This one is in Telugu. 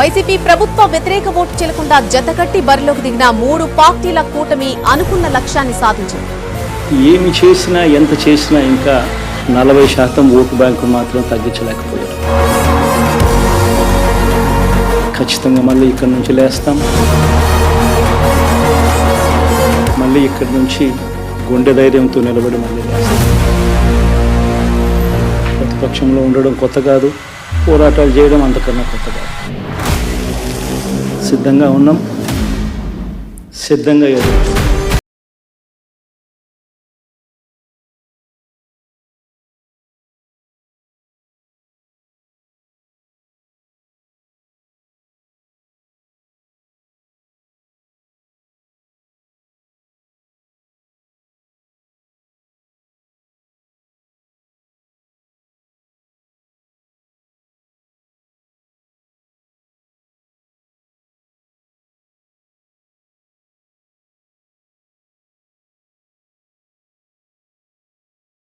వైసీపీ ప్రభుత్వ వ్యతిరేక ఓటు చెల్లకుండా జతకట్టి బరిలోకి దిగిన మూడు పార్టీల కూటమి అనుకున్న లక్ష్యాన్ని సాధించింది. ఏమి చేసినా ఎంత చేసినా ఇంకా నలభై శాతం ఓటు బ్యాంకు మాత్రం తగ్గించలేకపోయారు. ఖచ్చితంగా మళ్ళీ ఇక్కడి నుంచి లేస్తాం. మళ్ళీ ఇక్కడి నుంచి గుండె ధైర్యంతో నిలబడి మళ్ళీ లేస్తాం. ప్రతిపక్షంలో ఉండడం కొత్త కాదు. పోరాటాలు చేయడం అంతకన్నా కొత్త కాదు. సిద్ధంగా ఉన్నాం. సిద్ధంగా ఎదురు